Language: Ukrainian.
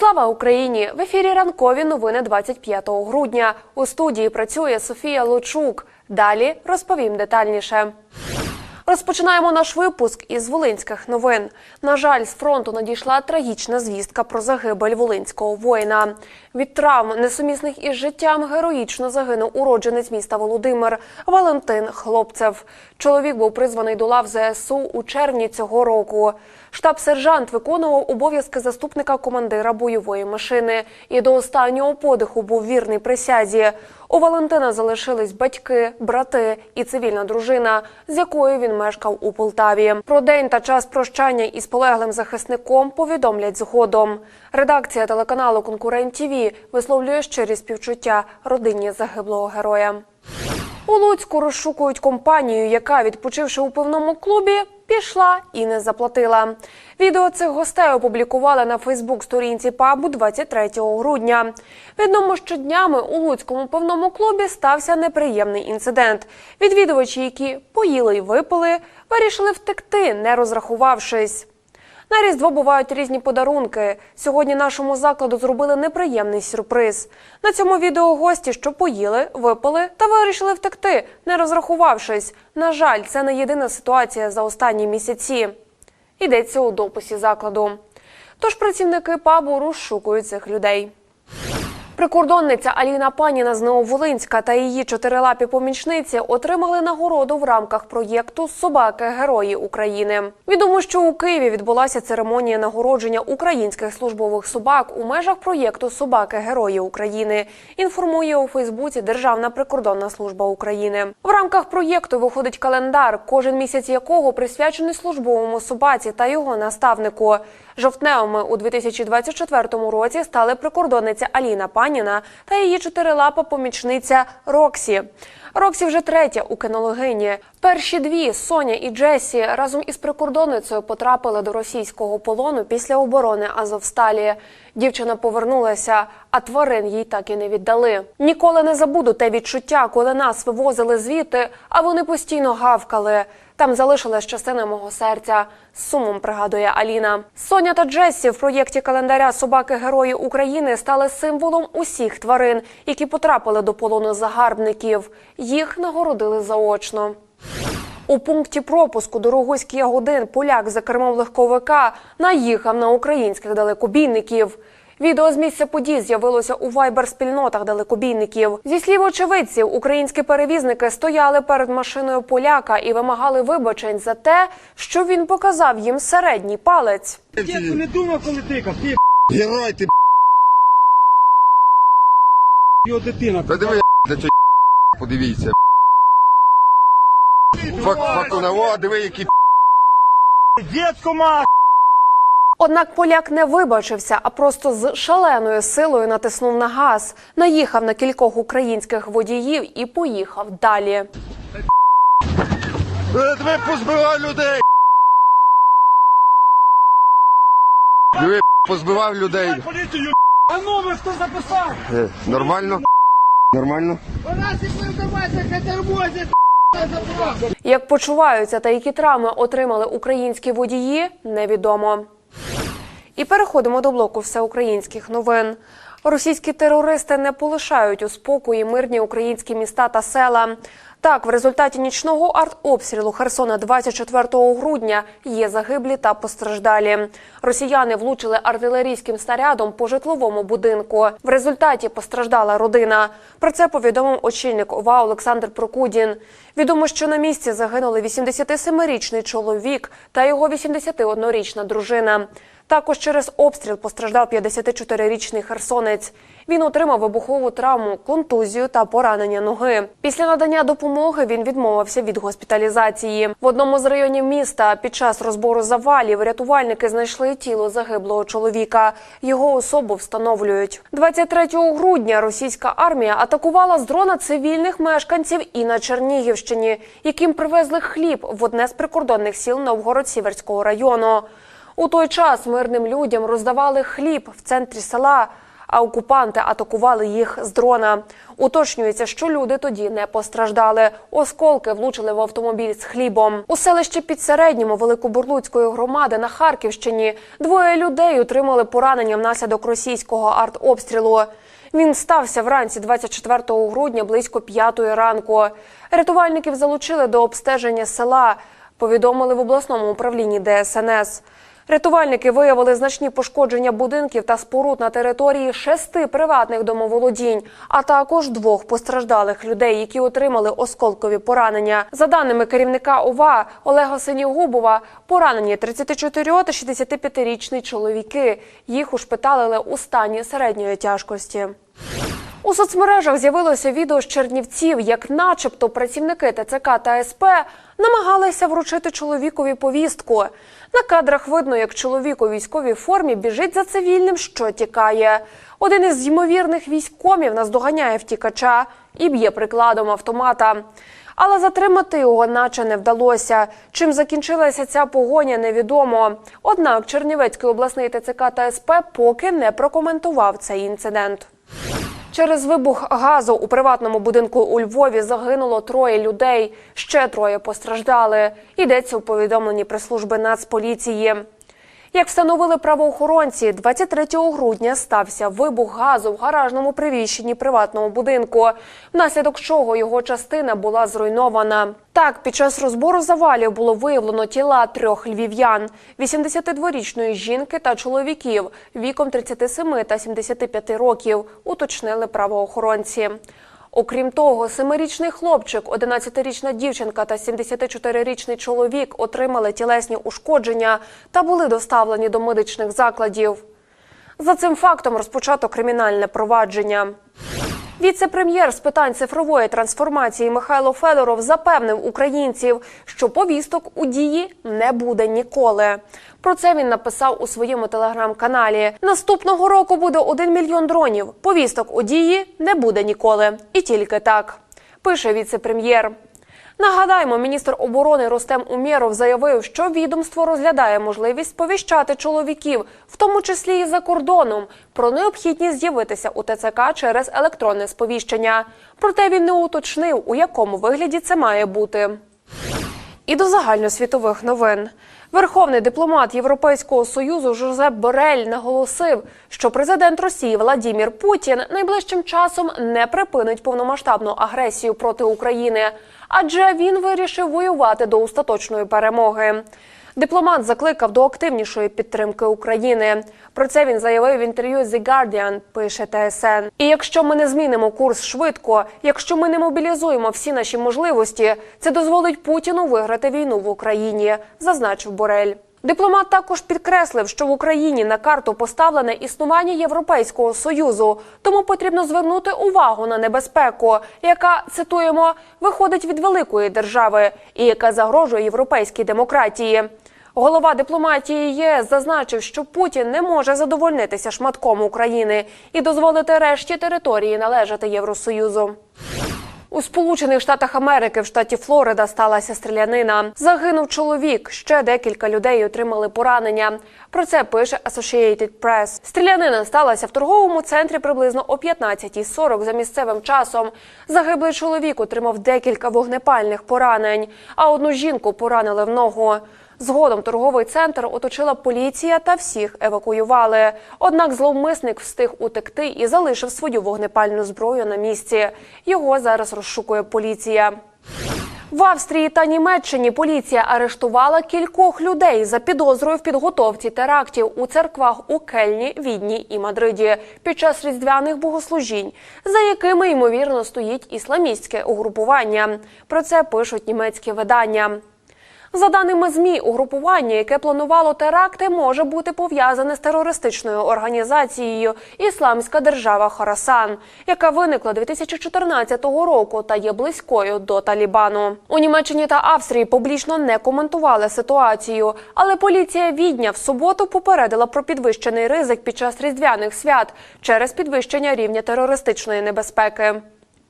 Слава Україні! В ефірі ранкові новини 25 грудня. У студії працює Софія Лучук. Далі розповім детальніше. Розпочинаємо наш випуск із волинських новин. На жаль, з фронту надійшла трагічна звістка про загибель волинського воїна. Від травм, несумісних із життям, героїчно загинув уродженець міста Володимир Валентин Хлопцев. Чоловік був призваний до лав ЗСУ у червні цього року. Штаб-сержант виконував обов'язки заступника командира бойової машини і до останнього подиху був вірний присязі. У Валентина залишились батьки, брати і цивільна дружина, з якою він мешкав у Полтаві. Про день та час прощання із полеглим захисником повідомлять згодом. Редакція телеканалу Конкурент ТІВІ висловлює щирі співчуття родині загиблого героя. У Луцьку розшукують компанію, яка, відпочивши у пивному клубі, пішла і не заплатила. Відео цих гостей опублікували на Фейсбук-сторінці пабу 23 грудня. Відомо, що днями у Луцькому пивному клубі стався неприємний інцидент. Відвідувачі, які поїли й випили, вирішили втекти, не розрахувавшись. На Різдво бувають різні подарунки. Сьогодні нашому закладу зробили неприємний сюрприз. На цьому відео гості, що поїли, випили та вирішили втекти, не розрахувавшись. На жаль, це не єдина ситуація за останні місяці. Йдеться у дописі закладу. Тож працівники пабу розшукують цих людей. Прикордонниця Аліна Паніна з Нововолинська та її чотирилапі помічниці отримали нагороду в рамках проєкту Собаки Герої України. Відомо, що у Києві відбулася церемонія нагородження українських службових собак у межах проєкту Собаки Герої України. Інформує у Фейсбуці Державна прикордонна служба України. В рамках проєкту виходить календар, кожен місяць якого присвячений службовому собаці та його наставнику. Жовтневими у 2024 році стали прикордонниця Аліна Паніна та її чотирилапа помічниця Роксі. Роксі вже третя у кинологині. Перші дві Соня і Джесі разом із прикордонницею потрапили до російського полону після оборони Азовсталі. Дівчина повернулася, а тварин їй так і не віддали. Ніколи не забуду те відчуття, коли нас вивозили звідти, а вони постійно гавкали. Там залишилась частина мого серця. З сумом пригадує Аліна. Соня та Джесі в проєкті календаря Собаки Герої України стали символом усіх тварин, які потрапили до полону загарбників. Їх нагородили заочно. У пункті пропуску до Ягодин поляк за кермом легковика наїхав на українських далекобійників. Відео з місця подій з'явилося у вайбер-спільнотах далекобійників. Зі слів очевидців, українські перевізники стояли перед машиною поляка і вимагали вибачень за те, що він показав їм середній палець. Дідку не думав, коли тикав, ти Герой ти, його дитина. та диви, подивіться. Фак, о, диви, які Дідко ма! Однак поляк не вибачився, а просто з шаленою силою натиснув на газ, наїхав на кількох українських водіїв і поїхав далі. Е, Диви, позбивав людей. Диви, позбивав людей. Поліцію! А номер хто записав? Е, Нормально? Нормально? Як почуваються та які травми отримали українські водії, невідомо. І переходимо до блоку всеукраїнських новин. Російські терористи не полишають у спокої мирні українські міста та села. Так, в результаті нічного артобстрілу Херсона 24 грудня є загиблі та постраждалі. Росіяни влучили артилерійським снарядом по житловому будинку. В результаті постраждала родина. Про це повідомив очільник ОВА Олександр Прокудін. Відомо, що на місці загинули 87-річний чоловік та його 81-річна дружина. Також через обстріл постраждав 54-річний херсонець. Він отримав вибухову травму, контузію та поранення ноги. Після надання допомоги він відмовився від госпіталізації. В одному з районів міста під час розбору завалів рятувальники знайшли тіло загиблого чоловіка. Його особу встановлюють. 23 грудня російська армія атакувала з дрона цивільних мешканців і на Чернігівщині, яким привезли хліб в одне з прикордонних сіл Новгород-Сіверського району. У той час мирним людям роздавали хліб в центрі села. а окупанти атакували їх з дрона. Уточнюється, що люди тоді не постраждали. Осколки влучили в автомобіль з хлібом. У селищі Підсередньому Великобурлуцької громади на Харківщині двоє людей отримали поранення внаслідок російського артобстрілу. Він стався вранці 24 грудня близько п'ятої ранку. Рятувальників залучили до обстеження села. Повідомили в обласному управлінні ДСНС. Рятувальники виявили значні пошкодження будинків та споруд на території шести приватних домоволодінь, а також двох постраждалих людей, які отримали осколкові поранення. За даними керівника ОВА Олега Синігубова, поранені 34 та 65-річні чоловіки. Їх ушпиталили у стані середньої тяжкості. У соцмережах з'явилося відео з Чернівців, як, начебто, працівники ТЦК та СП намагалися вручити чоловікові повістку. На кадрах видно, як чоловік у військовій формі біжить за цивільним, що тікає. Один із ймовірних військомів наздоганяє втікача і б'є прикладом автомата. Але затримати його наче не вдалося. Чим закінчилася ця погоня, невідомо. Однак Чернівецький обласний ТЦК та СП поки не прокоментував цей інцидент. Через вибух газу у приватному будинку у Львові загинуло троє людей. Ще троє постраждали. Йдеться у повідомленні прес-служби Нацполіції. Як встановили правоохоронці, 23 грудня стався вибух газу в гаражному приміщенні приватного будинку, внаслідок чого його частина була зруйнована. Так, під час розбору завалів було виявлено тіла трьох львів'ян: 82-річної жінки та чоловіків віком 37 та 75 років, уточнили правоохоронці. Окрім того, семирічний хлопчик, 11-річна дівчинка та 74-річний чоловік отримали тілесні ушкодження та були доставлені до медичних закладів. За цим фактом розпочато кримінальне провадження. Віце-прем'єр з питань цифрової трансформації Михайло Федоров запевнив українців, що повісток у дії не буде ніколи. Про це він написав у своєму телеграм-каналі. Наступного року буде 1 мільйон дронів. Повісток у дії не буде ніколи. І тільки так. Пише віце-прем'єр. Нагадаємо, міністр оборони Ростем Умєров заявив, що відомство розглядає можливість сповіщати чоловіків, в тому числі і за кордоном, про необхідність з'явитися у ТЦК через електронне сповіщення. Проте він не уточнив, у якому вигляді це має бути. І до загальносвітових новин. Верховний дипломат Європейського союзу Жозеп Борель наголосив, що президент Росії Владімір Путін найближчим часом не припинить повномасштабну агресію проти України, адже він вирішив воювати до остаточної перемоги. Дипломат закликав до активнішої підтримки України. Про це він заявив в інтерв'ю The Guardian, пише ТСН. І якщо ми не змінимо курс швидко, якщо ми не мобілізуємо всі наші можливості, це дозволить Путіну виграти війну в Україні, зазначив Борель. Дипломат також підкреслив, що в Україні на карту поставлене існування Європейського союзу, тому потрібно звернути увагу на небезпеку, яка цитуємо виходить від великої держави і яка загрожує європейській демократії. Голова дипломатії ЄС зазначив, що Путін не може задовольнитися шматком України і дозволити решті території належати Євросоюзу. У Сполучених Штатах Америки в штаті Флорида сталася стрілянина. Загинув чоловік. Ще декілька людей отримали поранення. Про це пише Associated Press. Стрілянина сталася в торговому центрі приблизно о 15.40 за місцевим часом. Загиблий чоловік отримав декілька вогнепальних поранень, а одну жінку поранили в ногу. Згодом торговий центр оточила поліція та всіх евакуювали. Однак зловмисник встиг утекти і залишив свою вогнепальну зброю на місці. Його зараз розшукує поліція. В Австрії та Німеччині поліція арештувала кількох людей за підозрою в підготовці терактів у церквах у Кельні, Відні і Мадриді під час різдвяних богослужінь, за якими ймовірно стоїть ісламістське угрупування. Про це пишуть німецькі видання. За даними змі, угрупування, яке планувало теракти, може бути пов'язане з терористичною організацією Ісламська держава Хорасан, яка виникла 2014 року та є близькою до Талібану. У Німеччині та Австрії публічно не коментували ситуацію, але поліція Відня в суботу попередила про підвищений ризик під час різдвяних свят через підвищення рівня терористичної небезпеки.